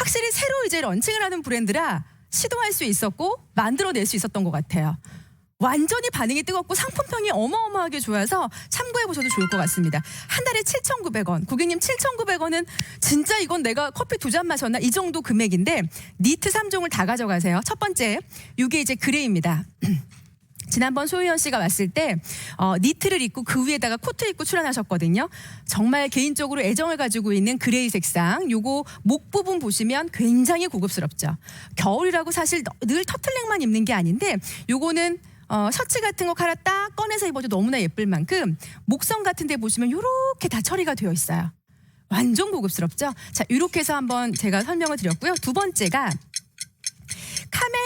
확실히 새로 이제 런칭을 하는 브랜드라 시도할 수 있었고 만들어낼 수 있었던 것 같아요. 완전히 반응이 뜨겁고 상품평이 어마어마하게 좋아서 참고해 보셔도 좋을 것 같습니다. 한 달에 7,900원. 고객님 7,900원은 진짜 이건 내가 커피 두 잔 마셨나 이 정도 금액인데 니트 3종을 다 가져가세요. 첫 번째, 이게 이제 그레이입니다. 지난번 소유연 씨가 왔을 때 어, 니트를 입고 그 위에다가 코트 입고 출연하셨거든요. 정말 개인적으로 애정을 가지고 있는 그레이 색상. 요거 목 부분 보시면 굉장히 고급스럽죠. 겨울이라고 사실 너- 늘 터틀넥만 입는 게 아닌데 요거는 어, 셔츠 같은 거 갈아 딱 꺼내서 입어도 너무나 예쁠 만큼 목선 같은 데 보시면 요렇게 다 처리가 되어 있어요. 완전 고급스럽죠? 자, 이렇게 해서 한번 제가 설명을 드렸고요. 두 번째가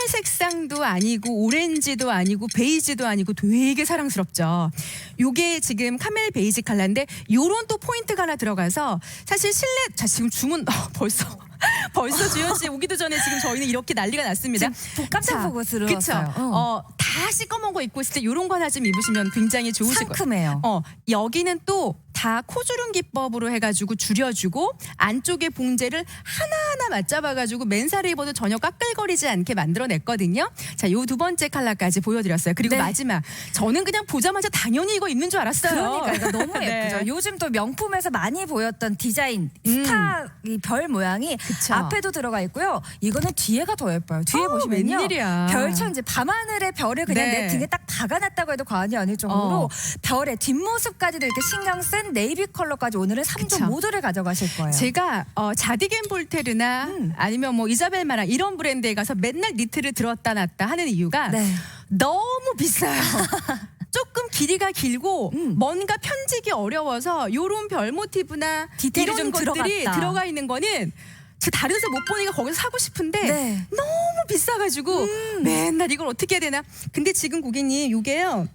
카멜 색상도 아니고 오렌지도 아니고 베이지도 아니고 되게 사랑스럽죠. 요게 지금 카멜 베이지 컬러인데 요런 또 포인트가 하나 들어가서 사실 실내 자 지금 주문 어, 벌써 벌써 주현 씨 오기도 전에 지금 저희는 이렇게 난리가 났습니다. 지금 깜짝 자, 보고 그쵸? 들어왔어요. 어. 어, 다 시꺼먼 거 입고 있을 때 요런 거 하나 좀 입으시면 굉장히 좋으실 거예요. 상큼해요. 어, 여기는 또 다 코주름 기법으로 해가지고 줄여주고 안쪽에 봉제를 하나하나 맞잡아가지고 맨살에 입어도 전혀 까끌거리지 않게 만들어냈거든요. 자, 요 두 번째 컬러까지 보여드렸어요. 그리고 네. 마지막 저는 그냥 보자마자 당연히 이거 입는 줄 알았어요. 그러니까 이거 너무 네. 예쁘죠. 요즘 또 명품에서 많이 보였던 디자인 음. 스타 이 별 모양이 그쵸. 앞에도 들어가 있고요. 이거는 뒤에가 더 예뻐요. 뒤에 어, 보시면요. 웬일이야. 별처럼 이제 밤하늘의 별을 그냥 네. 내 등에 딱 박아놨다고 해도 과언이 아닐 정도로 어. 별의 뒷모습까지도 이렇게 신경 쓴 네이비 컬러까지 오늘은 삼 그쵸. 종 모두를 가져가실 거예요. 제가 어, 자디겐 볼테르나 음. 아니면 뭐 이자벨 마랑 이런 브랜드에 가서 맨날 니트를 들었다 놨다 하는 이유가 네. 너무 비싸요. 조금 길이가 길고 음. 뭔가 편집이 어려워서 요런 별 모티브나 디테일이 이런 좀 것들이 들어갔다. 들어가 있는 거는 저 다른 데서 못 보니까 거기서 사고 싶은데 네. 너무 비싸가지고 맨날 이걸 어떻게 해야 되나. 근데 지금 고객님 요게요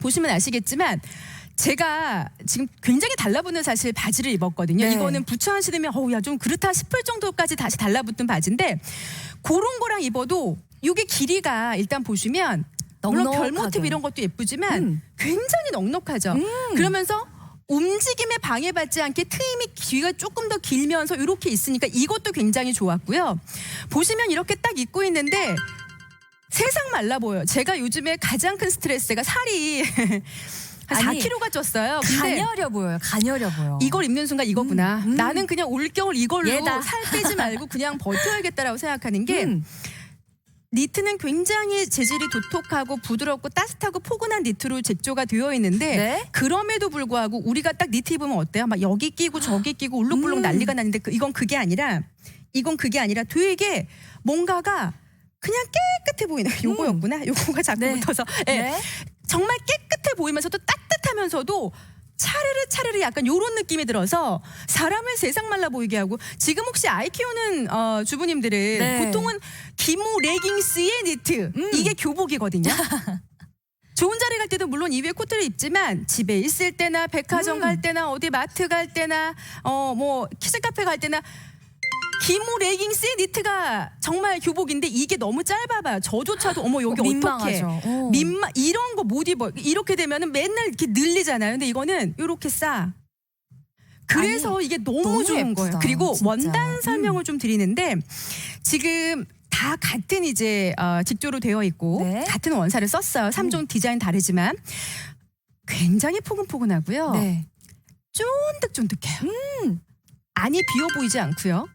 보시면 아시겠지만 제가 지금 굉장히 달라붙는 사실 바지를 입었거든요. 네. 이거는 부츠 한 신으면 어우 야 좀 그렇다 싶을 정도까지 다시 달라붙은 바지인데 그런 거랑 입어도 이게 길이가 일단 보시면 물론 별 넉넉하게. 모티브 이런 것도 예쁘지만 음. 굉장히 넉넉하죠. 그러면서 움직임에 방해받지 않게 트임이 귀가 조금 더 길면서 이렇게 있으니까 이것도 굉장히 좋았고요. 보시면 이렇게 딱 입고 있는데 세상 말라 보여요. 제가 요즘에 가장 큰 스트레스가 살이 한 아니, 4kg가 쪘어요. 근데 가녀려 보여요. 가녀려 보여. 이걸 입는 순간 이거구나. 음, 음. 나는 그냥 올겨울 이걸로 얘다. 살 빼지 말고 그냥 버텨야겠다라고 생각하는 게 음. 니트는 굉장히 재질이 도톡하고 부드럽고 따뜻하고 포근한 니트로 제조가 되어 있는데 네. 그럼에도 불구하고 우리가 딱 니트 입으면 어때요? 막 여기 끼고 저기 끼고 울룩불룩 음. 난리가 나는데 그- 이건 그게 아니라 이건 그게 아니라 되게 뭔가가 그냥 깨끗해 보이는 요거였구나. 요거가 자꾸 네. 붙어서 예. 네. 정말 깨끗 해 보이면서도 따뜻하면서도 차르르 차르르 약간 요런 느낌이 들어서 사람을 세상 말라 보이게 하고 지금 혹시 아이 키우는 어, 주부님들은 네. 보통은 기모 레깅스에 니트 음. 이게 교복이거든요. 좋은 자리 갈 때도 물론 이 위에 코트를 입지만 집에 있을 때나 백화점 음. 갈 때나 어디 마트 갈 때나 어 뭐 키즈 카페 갈 때나 기모 레깅스에 니트가 정말 교복인데 이게 너무 짧아봐요. 저조차도 어머 여기. 민망하죠. 어. 민망 이런 거 못 입어. 이렇게 되면은 맨날 이렇게 늘리잖아요. 근데 이거는 이렇게 싸. 그래서 이게 너무, 너무 좋은 예쁘다, 거예요. 그리고 진짜. 원단 설명을 좀 드리는데 지금 다 같은 이제 어, 직조로 되어 있고 네. 같은 원사를 썼어요. 삼종 디자인 다르지만 굉장히 포근포근하고요. 네. 쫀득쫀득해요. 안이 비어 보이지 않고요.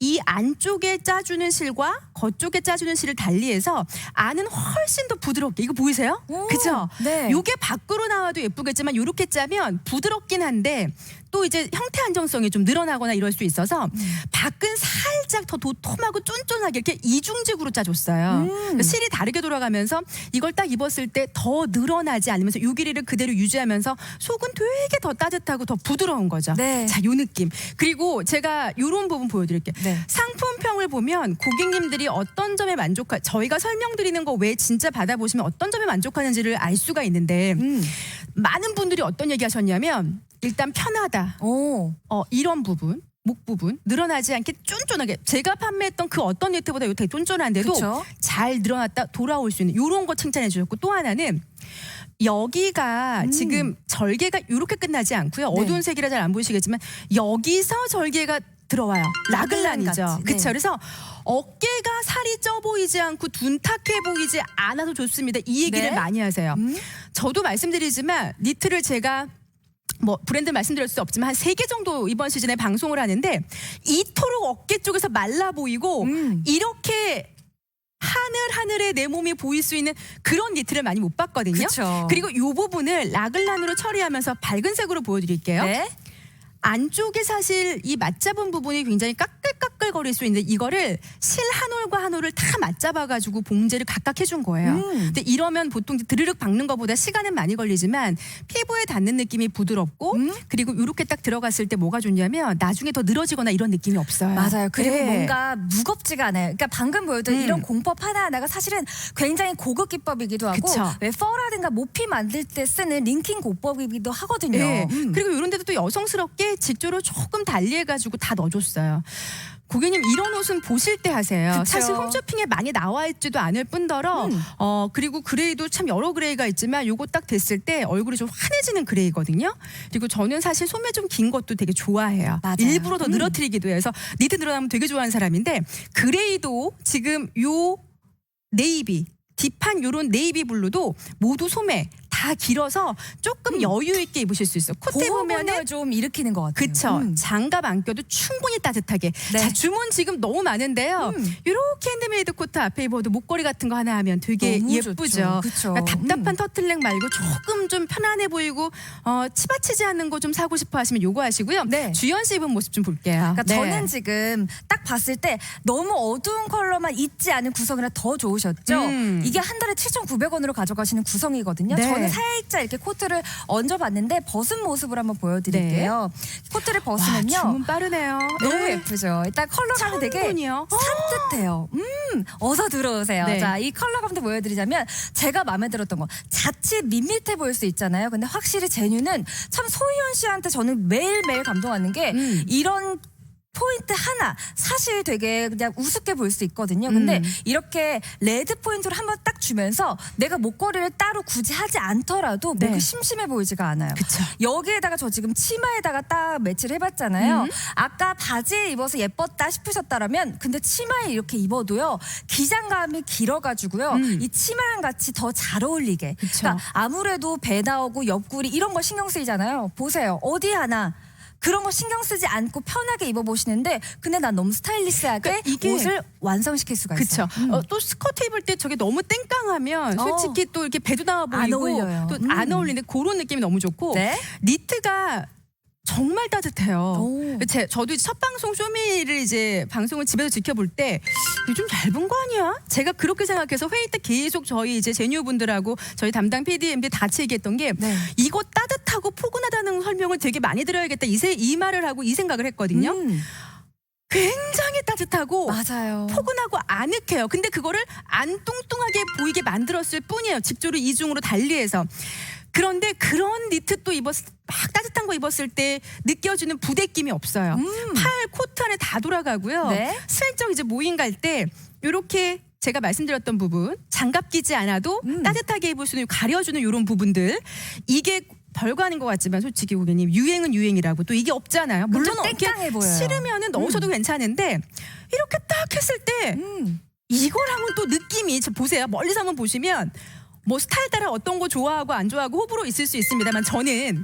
이 안쪽에 짜주는 실과 겉쪽에 짜주는 실을 달리해서 안은 훨씬 더 부드럽게 이거 보이세요? 오, 그죠? 네. 요게 밖으로 나와도 예쁘겠지만 요렇게 짜면 부드럽긴 한데 또 이제 형태 안정성이 좀 늘어나거나 이럴 수 있어서 음. 밖은 살짝 더 도톰하고 쫀쫀하게 이렇게 이중직으로 짜줬어요. 음. 그러니까 실이 다르게 돌아가면서 이걸 딱 입었을 때 더 늘어나지 않으면서 요 길이를 그대로 유지하면서 속은 되게 더 따뜻하고 더 부드러운 거죠. 네. 자, 요 느낌. 그리고 제가 요런 부분 보여드릴게요. 네. 상품평을 보면 고객님들이 어떤 점에 만족하, 저희가 설명드리는 거 외에 진짜 받아보시면 어떤 점에 만족하는지를 알 수가 있는데 음. 많은 분들이 어떤 얘기 하셨냐면 일단 편하다. 오. 어, 이런 부분. 목 부분 늘어나지 않게 쫀쫀하게 제가 판매했던 그 어떤 니트보다 이거 되게 쫀쫀한데도 그쵸? 잘 늘어났다 돌아올 수 있는 이런 거 칭찬해 주셨고 또 하나는 여기가 음. 지금 절개가 이렇게 끝나지 않고요 네. 어두운 색이라 잘 안 보이시겠지만 여기서 절개가 들어와요. 라글란 라글란이죠. 같이, 네. 그래서 어깨가 살이 쪄 보이지 않고 둔탁해 보이지 않아서 좋습니다. 이 얘기를 네. 많이 하세요. 음. 저도 말씀드리지만 니트를 제가 뭐 브랜드 말씀드릴 수 없지만 한 세 개 정도 이번 시즌에 방송을 하는데 이토록 어깨 쪽에서 말라 보이고 음. 이렇게 하늘 하늘에 내 몸이 보일 수 있는 그런 니트를 많이 못 봤거든요. 그쵸. 리고 이 부분을 라글란으로 처리하면서 밝은 색으로 보여드릴게요. 네. 안쪽에 사실 이 맞잡은 부분이 굉장히 까끌까끌거릴 수 있는데 이거를 실 한 올과 한 올을 다 맞잡아가지고 봉제를 각각 해준 거예요. 음. 근데 이러면 보통 드르륵 박는 것보다 시간은 많이 걸리지만 피부에 닿는 느낌이 부드럽고 음. 그리고 이렇게 딱 들어갔을 때 뭐가 좋냐면 나중에 더 늘어지거나 이런 느낌이 없어요. 맞아요. 그리고 네. 뭔가 무겁지가 않아요. 그러니까 방금 보여준 음. 이런 공법 하나하나가 사실은 굉장히 고급 기법이기도 하고 그쵸. 왜 퍼라든가 모피 만들 때 쓰는 링킹 고법이기도 하거든요. 네. 음. 그리고 이런 데도 또 여성스럽게 직조를 조금 달리해가지고 다 넣어줬어요. 고객님 이런 옷은 보실 때 하세요. 그쵸. 사실 홈쇼핑에 많이 나와 있지도 않을 뿐더러 음. 어 그리고 그레이도 참 여러 그레이가 있지만 요거 딱 됐을 때 얼굴이 좀 환해지는 그레이거든요. 그리고 저는 사실 소매 좀 긴 것도 되게 좋아해요. 맞아요. 일부러 더 음. 늘어뜨리기도 해서 니트 늘어나면 되게 좋아하는 사람인데 그레이도 지금 요 네이비 딥한 요런 네이비 블루도 모두 소매 다 길어서 조금 여유 있게 입으실 수 있어요. 콧대 보면은 좀 일으키는 것 같아요. 그쵸. 음. 장갑 안 껴도 충분히 따뜻하게. 네. 자, 주문 지금 너무 많은데요. 음. 이렇게 핸드메이드 코트 앞에 입어도 목걸이 같은 거 하나 하면 되게 너무 예쁘죠. 그쵸. 그러니까 답답한 음. 터틀넥 말고 조금 좀 편안해 보이고 어, 치받치지 않는 거 좀 사고 싶어 하시면 요거 하시고요. 네. 주연 씨 입은 모습 좀 볼게요. 그러니까 네. 저는 지금 딱 봤을 때 너무 어두운 컬러만 있지 않은 구성이라 더 좋으셨죠. 음. 이게 한 달에 7,900원으로 가져가시는 구성이거든요. 네. 저는 살짝 이렇게 코트를 얹어봤는데 벗은 모습을 한번 보여드릴게요. 코트를 네. 와, 벗으면요. 주문 빠르네요. 너무 네. 예쁘죠. 일단 컬러감이 되게 청분이요. 산뜻해요. 음, 어서 들어오세요. 네. 자, 이 컬러감도 보여드리자면 제가 마음에 들었던 거 자칫 밋밋해 보일 수 있잖아요. 근데 확실히 제뉴는 참 소희연 씨한테 저는 매일매일 감동하는 게 음. 이런 포인트 하나 사실 되게 그냥 우습게 보일 수 있거든요. 근데 음. 이렇게 레드 포인트를 한번 딱 주면서 내가 목걸이를 따로 굳이 하지 않더라도 목이 네. 심심해 보이지가 않아요. 그쵸. 여기에다가 저 지금 치마에다가 딱 매치를 해봤잖아요. 음. 아까 바지에 입어서 예뻤다 싶으셨다라면 근데 치마에 이렇게 입어도요 기장감이 길어가지고요 음. 이 치마랑 같이 더 잘 어울리게. 그쵸. 그러니까 아무래도 배 나오고 옆구리 이런 거 신경 쓰이잖아요. 보세요 어디 하나. 그런 거 신경 쓰지 않고 편하게 입어보시는데 근데 난 너무 스타일리스하게 그러니까 이게- 옷을 완성시킬 수가 있어요. 그쵸. 어, 또 스커트 입을 때 저게 너무 땡깡하면 어. 솔직히 또 이렇게 배도 나와 안 보이고 어울려요. 또 안 음. 어울리는데 그런 느낌이 너무 좋고 네. 니트가 정말 따뜻해요. 오. 제, 저도 첫 방송 쇼미를 이제 방송을 집에서 지켜볼 때좀 얇은 거 아니야? 제가 그렇게 생각해서 회의 때 계속 저희 이제 제뉴 분들하고 저희 담당 PD, MD 다 같이 얘기했던 게 네. 이거 따뜻하고 포근하다는 설명을 되게 많이 드려야겠다 이, 세, 이 말을 하고 이 생각을 했거든요. 음, 굉장히 따뜻하고 맞아요. 포근하고 아늑해요. 근데 그거를 안 뚱뚱하게 보이게 만들었을 뿐이에요. 직조를 이중으로 달리해서. 그런데 그런 니트 또 입었 막 따뜻한 거 입었을 때 느껴지는 부대낌이 없어요. 음. 팔 코트 안에 다 돌아가고요. 네. 슬쩍 이제 모임 갈 때 이렇게 제가 말씀드렸던 부분 장갑 끼지 않아도 음. 따뜻하게 입을 수 있는 가려주는 이런 부분들 이게 별거 아닌 것 같지만 솔직히 고객님 유행은 유행이라고 또 이게 없잖아요. 물론 땡깡해 보여요. 싫으면은 넣으셔도 괜찮은데 이렇게 딱 했을 때 음. 이거랑은 또 느낌이 저 보세요. 멀리서 한번 보시면 뭐 스타일 따라 어떤 거 좋아하고 안 좋아하고 호불호 있을 수 있습니다만 저는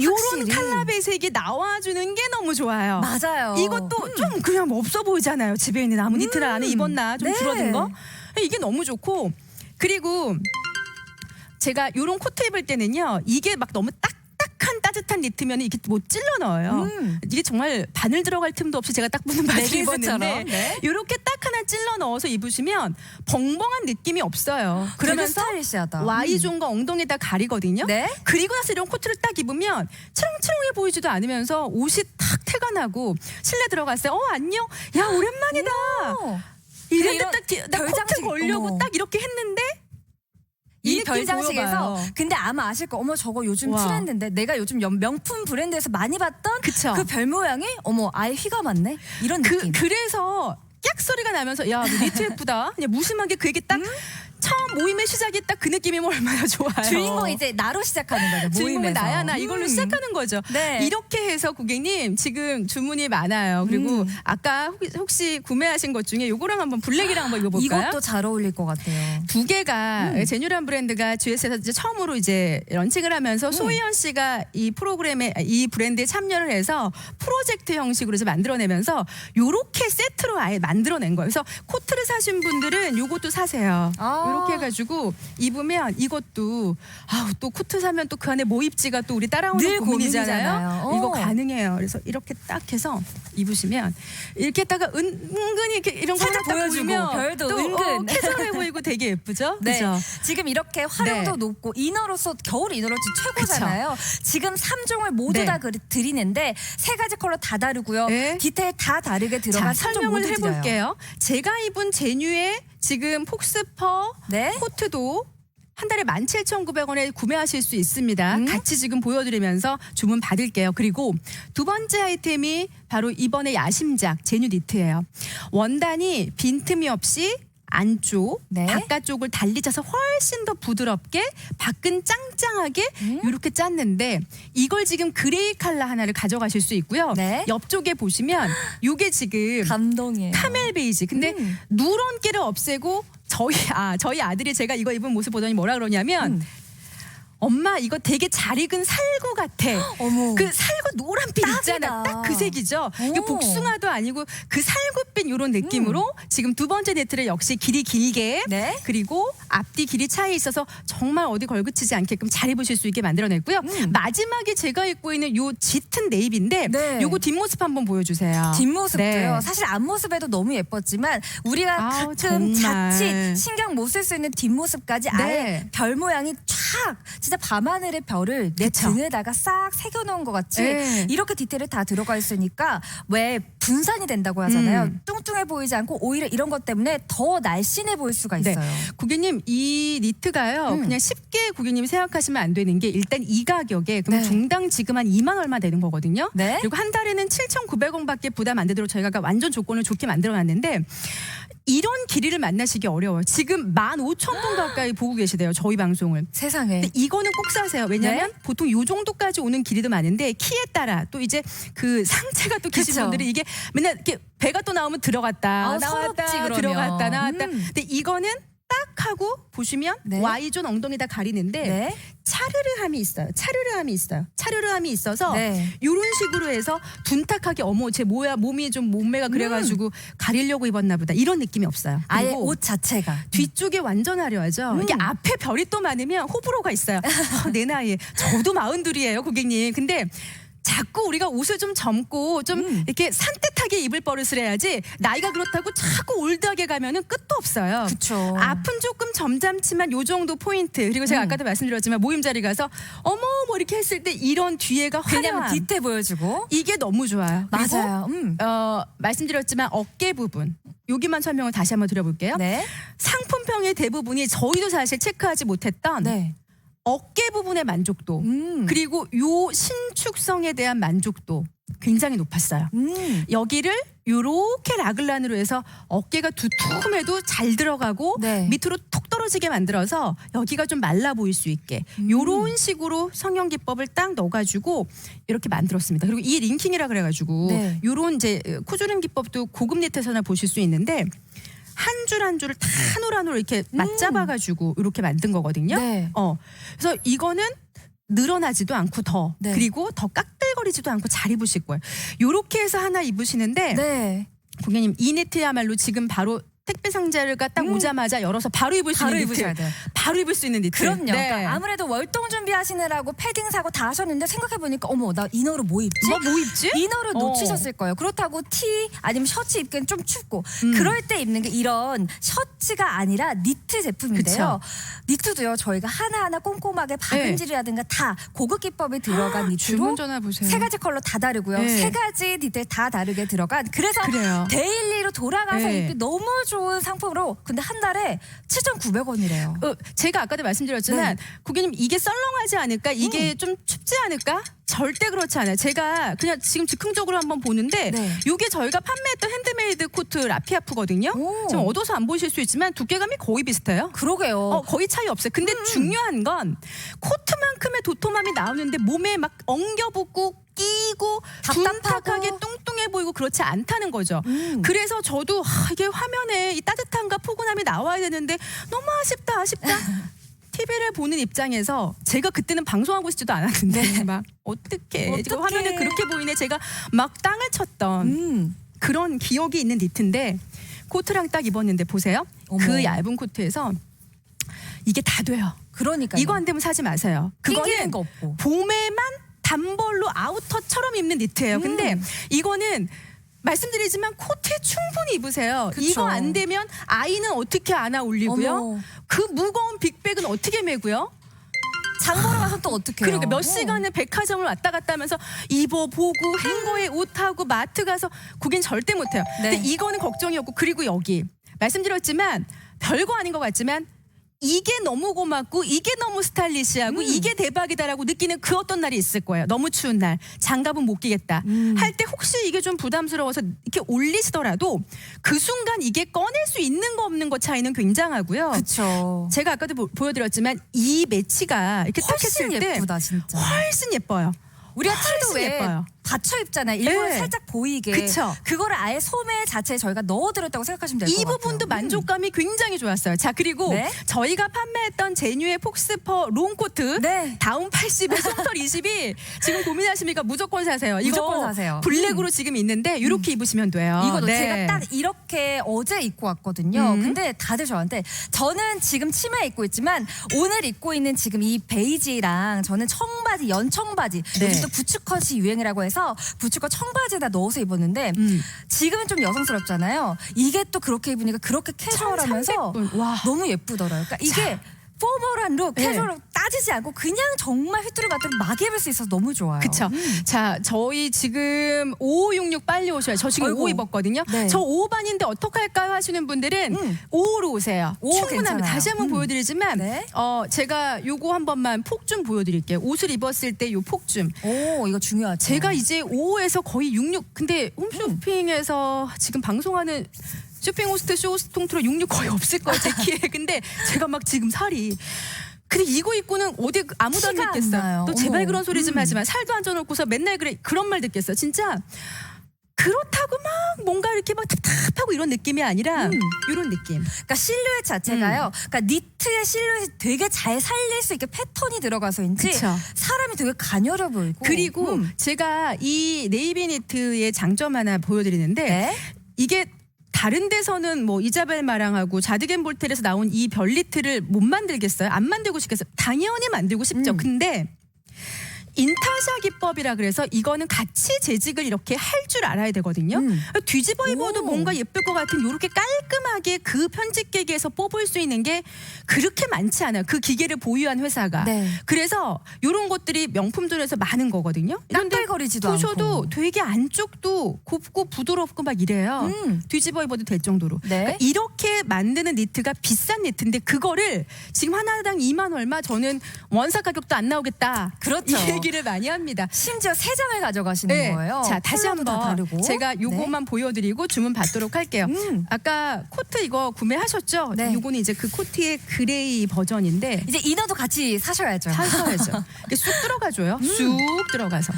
요런 확실히. 칼라 배색이 나와주는 게 너무 좋아요. 맞아요. 이것도 좀 그냥 뭐 없어 보이잖아요. 집에 있는 아무 니트를 안에 음. 입었나 좀 네. 줄어든 거. 이게 너무 좋고 그리고 제가 요런 코트 입을 때는요. 이게 막 너무 딱 딱한 따뜻한 니트면 이렇게 못 찔러 넣어요. 음. 이게 정말 바늘 들어갈 틈도 없이 제가 딱 붙는 바지 레깅스처럼. 입었는데 네. 이렇게 딱 하나 찔러 넣어서 입으시면 벙벙한 느낌이 없어요. 그러면 그러면서. Y존과 엉덩이에다 가리거든요. 네. 그리고 나서 이런 코트를 딱 입으면 치렁치렁해 보이지도 않으면서 옷이 탁 태가 나고 실내 들어갔어요. 어 안녕. 야 오랜만이다. 어. 이랬는데 이런 딱 뒤- 나 코트 걸려고 어머. 딱 이렇게 했는데 이 별장식에서 보여봐요. 근데 아마 아실 거 어머 저거 요즘 와. 트렌드인데 내가 요즘 연- 명품 브랜드에서 많이 봤던 그쵸. 그 별 모양이 어머 아예 휘가 맞네 이런 그 느낌 그래서 깍 소리가 나면서 야너 니트 예쁘다. 그냥 무심하게 그 얘기 딱 처음 모임의 시작이 딱 그 느낌이면 얼마나 좋아요. 주인공 이제 나로 시작하는 거죠. 주인공은 모임에서. 나야 나 이걸로 음. 시작하는 거죠. 네. 이렇게 해서 고객님 지금 주문이 많아요. 그리고 음. 아까 혹- 혹시 구매하신 것 중에 요거랑 한번 블랙이랑 한번 입어볼까요? 이것도 잘 어울릴 것 같아요. 두 개가 음. 제뉴란 브랜드가 GS에서 이제 처음으로 이제 런칭을 하면서 음. 소희연 씨가 이 프로그램에 이 브랜드에 참여를 해서 프로젝트 형식으로 이제 만들어내면서 요렇게 세트로 아예 만들어낸 거예요. 그래서 코트를 사신 분들은 요것도 사세요. 아. 요렇게 해가지고 입으면 이것도 아우 또 코트 사면 또 그 안에 뭐 입지가 또 우리 따라오는 늘 고민이잖아요. 고민이잖아요. 이거 어. 가능해요. 그래서 이렇게 딱 해서 입으시면 이렇게 했다가 은, 은근히 이렇게 이런 거 살짝 딱 보여주고, 보이면 별도 또 은근. 어, 캐주얼해 보이고 되게 예쁘죠? 네. 그죠? 지금 이렇게 활용도 네. 높고 이너로서 겨울 이너로 지금 최고잖아요. 지금 3종을 모두 네. 다 그- 드리는데 세 가지 컬러 다 다르고요. 네. 디테일 다 다르게 자, 들어간 3종 설명을 모두 드려요. 해볼게요. 제가 입은 제뉴의 지금 폭스퍼 네. 코트도 한 달에 17,900원에 구매하실 수 있습니다. 음. 같이 지금 보여드리면서 주문 받을게요. 그리고 두 번째 아이템이 바로 이번에 야심작 제뉴 니트예요. 원단이 빈틈이 없이 안쪽, 네. 바깥쪽을 달리 짜서 훨씬 더 부드럽게 밖은 짱짱하게 음. 이렇게 짰는데 이걸 지금 그레이 컬러 하나를 가져가실 수 있고요. 네. 옆쪽에 보시면 요게 지금 감동이에요. 카멜 베이지. 근데 음. 누런기를 없애고 저희 아 저희 아들이 제가 이거 입은 모습 보더니 뭐라 그러냐면 음. 엄마 이거 되게 잘 익은 살구 같아. 어머. 그 살구 노란빛 있잖아. 딱 그 색이죠. 오. 이거 복숭아도 아니고 그 살구빛 이런 느낌으로 지금 두 번째 네트를 역시 길이 길게 네. 그리고 앞뒤 길이 차이 있어서 정말 어디 걸그치지 않게끔 잘 입으실 수 있게 만들어냈고요. 음. 마지막에 제가 입고 있는 요 짙은 네이비인데 네. 요거 뒷모습 한번 보여주세요. 뒷모습도요. 네. 사실 앞모습에도 너무 예뻤지만 우리가 아우, 가끔 정말. 자칫 신경 못 쓸 수 있는 뒷모습까지 네. 아예 별 모양이 촥 진짜 밤하늘의 별을 내 그쵸. 등에다가 싹 새겨놓은 것 같이 네. 이렇게 디테일이 다 들어가 있으니까 왜 분산이 된다고 하잖아요. 음. 뚱뚱해 보이지 않고 오히려 이런 것 때문에 더 날씬해 보일 수가 네. 있어요. 고객님 이 니트가요 음. 그냥 쉽게 고객님이 생각하시면 안 되는 게 일단 이 가격에 그럼 네. 중당 지금 한 2만 얼마 되는 거거든요. 네. 그리고 한 달에는 7,900원밖에 부담 안 되도록 저희가 완전 조건을 좋게 만들어놨는데 이런 길이를 만나시기 어려워요. 지금 15,000분 가까이 보고 계시대요. 저희 방송을. 세상에. 근데 이거는 꼭 사세요. 왜냐하면 네. 보통 요 정도까지 오는 길이도 많은데 키에 따라 또 이제 그 상체가 또 기신 그쵸. 분들이 이게 맨날 이렇게 배가 또 나오면 들어갔다 아, 나왔다 서럽지, 그러면. 들어갔다 나왔다. 음. 근데 이거는 딱 하고 보시면 네. Y존 엉덩이 다 가리는데 네. 차르르함이 있어요. 차르르함이 있어요. 차르르함이 있어서 네. 이런 식으로 해서 둔탁하게 어머 제 뭐야 몸이 좀 몸매가 그래가지고 가리려고 입었나 보다 이런 느낌이 없어요. 음. 아예 그리고 옷 자체가. 뒤쪽에 완전 화려하죠. 음. 이게 앞에 별이 또 많으면 호불호가 있어요. 아, 내 나이에 저도 마흔둘이에요, 고객님. 근데 자꾸 우리가 옷을 좀 젊고 좀 음. 이렇게 산뜻하게 입을 버릇을 해야지 나이가 그렇다고 자꾸 올드하게 가면은 끝도 없어요. 그쵸. 앞은 조금 점잖지만 요 정도 포인트 그리고 제가 음. 아까도 말씀드렸지만 모임 자리 가서 어머 뭐 이렇게 했을 때 이런 뒤에가 왜냐면 화려한 디테일 보여주고. 이게 너무 좋아요. 그리고 맞아요. 음. 어, 말씀드렸지만 어깨 부분 여기만 설명을 다시 한번 드려볼게요. 네. 상품평의 대부분이 저희도 사실 체크하지 못했던 네. 어깨 부분의 만족도 음. 그리고 요 신축성에 대한 만족도 굉장히 높았어요. 음. 여기를 요렇게 라글란으로 해서 어깨가 두툼해도 잘 들어가고 네. 밑으로 톡 떨어지게 만들어서 여기가 좀 말라 보일 수 있게 음. 요런 식으로 성형 기법을 딱 넣어가지고 이렇게 만들었습니다. 그리고 이 링킹이라 그래가지고 네. 요런 이제 코조림 기법도 고급 니트에서나 보실 수 있는데 한 줄 한 줄을 다 한올한올 이렇게 맞잡아가지고 이렇게 만든 거거든요. 음. 네. 어, 그래서 이거는 늘어나지도 않고 더 네. 그리고 더 깍들거리지도 않고 잘 입으실 거예요. 요렇게 해서 하나 입으시는데 네. 고객님 이 니트야말로 지금 바로 택배 상자가 딱 음. 오자마자 열어서 바로 입을 수 바로 있는 입으셔야 니트. 돼요. 바로 입을 수 있는 니트. 그럼요. 네. 그러니까 아무래도 월동 준비하시느라고 패딩 사고 다 하셨는데 생각해 보니까 어머 나 이너로 뭐 입지? 뭐, 뭐 입지? 이너를 어. 놓치셨을 거예요. 그렇다고 티 아니면 셔츠 입기엔 좀 춥고 음. 그럴 때 입는 게 이런 셔츠가 아니라 니트 제품인데요. 니트도요 저희가 하나하나 꼼꼼하게 박음질이라든가 다 고급 기법이 들어간 니트로 주문 전화 보세요. 세 가지 컬러 다 다르고요. 네. 세 가지 디테일 다 다르게 들어간 그래서 그래요. 데일리 로 돌아가서 네. 입기 너무 좋은 상품으로 근데 한 달에 7,900원이래요. 어, 제가 아까도 말씀드렸지만 네. 고객님 이게 썰렁하지 않을까? 음. 이게 좀 춥지 않을까? 절대 그렇지 않아요. 제가 그냥 지금 즉흥적으로 한번 보는데 네. 이게 저희가 판매했던 핸드메이드 코트 라피아프거든요. 오. 지금 어두워서 안 보실 수 있지만 두께감이 거의 비슷해요. 그러게요. 어, 거의 차이 없어요. 근데 음. 중요한 건 코트만큼의 도톰함이 나오는데 몸에 막 엉겨붙고 끼고 답답하고. 둔탁하게 뚱뚱해 보이고 그렇지 않다는 거죠. 음. 그래서 저도 아, 이게 화면에 이 따뜻함과 포근함이 나와야 되는데 너무 아쉽다 아쉽다. TV를 보는 입장에서 제가 그때는 방송하고 싶지도 않았는데 막 어떻게 지금 어떡해. 화면에 그렇게 보이네 제가 막 땅을 쳤던 음. 그런 기억이 있는 니트인데 코트랑 딱 입었는데 보세요. 어머. 그 얇은 코트에서 이게 다 돼요. 그러니까 이거 안 되면 사지 마세요. 그거는 거 없고. 봄에만 단벌로 아우터처럼 입는 니트예요. 음. 근데 이거는 말씀드리지만 코트에 충분히 입으세요. 그쵸. 이거 안 되면 아이는 어떻게 안아 올리고요? 어머. 그 무거운 빅백은 어떻게 메고요? 장 보러 가서 또 어떻게 해요? 그러니까 몇 시간을 백화점을 왔다 갔다 하면서 입어보고 행거에 옷하고 마트 가서 고긴 절대 못해요. 네. 근데 이거는 걱정이었고 그리고 여기 말씀드렸지만 별거 아닌 것 같지만 이게 너무 고맙고 이게 너무 스타일리시하고 음. 이게 대박이다라고 느끼는 그 어떤 날이 있을 거예요. 너무 추운 날 장갑은 못 끼겠다 음. 할때 혹시 이게 좀 부담스러워서 이렇게 올리시더라도 그 순간 이게 꺼낼 수 있는 거 없는 거 차이는 굉장하고요. 그쵸. 제가 아까도 보, 보여드렸지만 이 매치가 이렇게 딱 했을 훨씬 때 예쁘다 진짜. 훨씬 예뻐요. 우리가 훨씬 티도 왜 예뻐요. 받쳐 입잖아요. 일부러 네. 살짝 보이게. 그쵸. 그거를 아예 소매 자체에 저희가 넣어드렸다고 생각하시면 될 것 이 같아요. 부분도 음. 만족감이 굉장히 좋았어요. 자 그리고 네. 저희가 판매했던 제뉴의 폭스퍼 롱코트 네. 다운 80에 솜털 20이 지금 고민하십니까? 무조건 사세요. 무조건 이거 사세요. 음. 블랙으로 지금 있는데 이렇게 입으시면 돼요. 이거도 네. 제가 딱 이렇게 어제 입고 왔거든요. 음. 근데 다들 저한테 저는 지금 치마 입고 있지만 오늘 입고 있는 지금 이 베이지랑 저는 청바지, 연청바지 네. 요즘 또 부츠컷이 유행이라고 해서 부츠컷 청바지에다 넣어서 입었는데 음. 지금은 좀 여성스럽잖아요. 이게 또 그렇게 입으니까 그렇게 캐주얼하면서 1300분. 와. 너무 예쁘더라고요. 그러니까 이게 포멀한 룩, 네. 캐주얼 룩 따지지 않고 그냥 정말 휘뚜루마뚜루 막 입을 수 있어서 너무 좋아요. 그쵸. 음. 자, 저희 지금 5566 빨리 오셔요. 저 지금 아이고. 5 입었거든요. 네. 저 5반인데 어떡할까요? 하시는 분들은 음. 5로 오세요. 오, 충분합니다. 괜찮아요. 다시 한번 음. 보여드리지만, 네. 어, 제가 요거 한 번만 폭 좀 보여드릴게요. 옷을 입었을 때 요 폭 좀. 오, 이거 중요하죠. 제가 이제 5에서 거의 66. 근데 홈쇼핑에서 지금 방송하는 쇼핑 호스트 쇼 호스트 통틀어 66 거의 없을 거예요, 제 키에. 근데 제가 막 지금 살이. 근데 이거 입고는 어디 아무도 안 티가 안 믿겠어요. 나요. 또 제발 어머. 그런 소리 좀 음. 하지 마. 살도 안 쪄놓고서 맨날 그래 그런 말 듣겠어요. 진짜 그렇다고 막 뭔가 이렇게 막 답답하고 이런 느낌이 아니라 음. 이런 느낌. 그러니까 실루엣 자체가요. 그러니까 니트의 실루엣이 되게 잘 살릴 수 있게 패턴이 들어가서인지 그쵸. 사람이 되게 가녀려 보이고. 그리고 음. 제가 이 네이비 니트의 장점 하나 보여드리는데 네. 이게 다른 데서는 뭐 이자벨 마랑하고 자드겐 볼텔에서 나온 이 별리트를 못 만들겠어요? 안 만들고 싶겠어요? 당연히 만들고 싶죠. 음. 근데 인타샤 기법이라 그래서 이거는 같이 재직을 이렇게 할 줄 알아야 되거든요. 음. 뒤집어 입어도 오. 뭔가 예쁠 것 같은 이렇게 깔끔하게 그 편집기계에서 뽑을 수 있는 게 그렇게 많지 않아요. 그 기계를 보유한 회사가. 네. 그래서 이런 것들이 명품들에서 많은 거거든요. 보셔도 않고. 되게 안쪽도 곱고 부드럽고 막 이래요. 음. 뒤집어 입어도 될 정도로. 네. 그러니까 이렇게 만드는 니트가 비싼 니트인데 그거를 지금 하나당 2만 얼마 저는 원사 가격도 안 나오겠다. 그렇죠. 이 얘기를 많이 합니다. 심지어 세 장을 가져가시는 네. 거예요. 자 다시 컬러도 다 한번 다르고. 제가 요것만 보여드리고 주문 받도록 할게요. 네. 음. 아까 코트 이거 구매하셨죠? 네. 요거는 이제 그 코트의 그레이 버전인데 이제 이너도 같이 사셔야죠. 사셔야죠. 이게 쑥 들어가줘요. 음. 쑥 들어가서.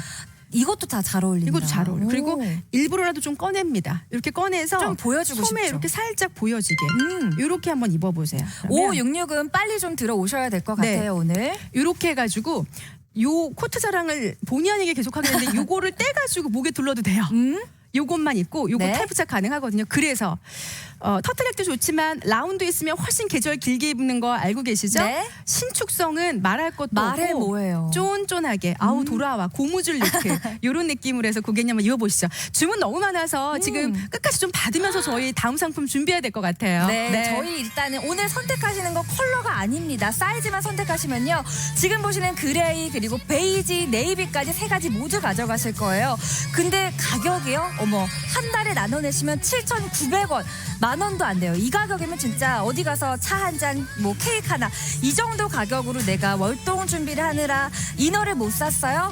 이것도 다 잘 어울린다. 이것도 잘 어울려. 요 그리고 오. 일부러라도 좀 꺼냅니다. 이렇게 꺼내서 좀 보여주고 소매 싶죠. 이렇게 살짝 보여지게. 음. 이렇게 한번 입어보세요. 그러면 566은 빨리 좀 들어오셔야 될 것 네. 같아요, 오늘. 이렇게 해가지고 요 코트 자랑을 본의 아니게 계속 하겠는데 요거를 떼가지고 목에 둘러도 돼요. 음? 요것만 입고 요거 네. 탈부착 가능하거든요. 그래서 어, 터틀넥도 좋지만 라운드 있으면 훨씬 계절 길게 입는 거 알고 계시죠? 네. 신축성은 말할 것도 말해 없고 뭐예요? 음. 쫀쫀하게 아우 돌아와 고무줄 루크 이런 느낌으로 해서 고객님 한번 입어보시죠. 주문 너무 많아서 지금 음. 끝까지 좀 받으면서 저희 다음 상품 준비해야 될 것 같아요. 네, 저희 일단은 오늘 선택하시는 거 컬러가 아닙니다. 사이즈만 선택하시면요. 지금 보시는 그레이 그리고 베이지, 네이비까지 세 가지 모두 가져가실 거예요. 근데 가격이요? 어머, 한 달에 나눠내시면 7,900원. 만 원도 안 돼요. 이 가격이면 진짜 어디 가서 차 한 잔, 뭐 케이크 하나 이 정도 가격으로 내가 월동 준비를 하느라 이너를 못 샀어요?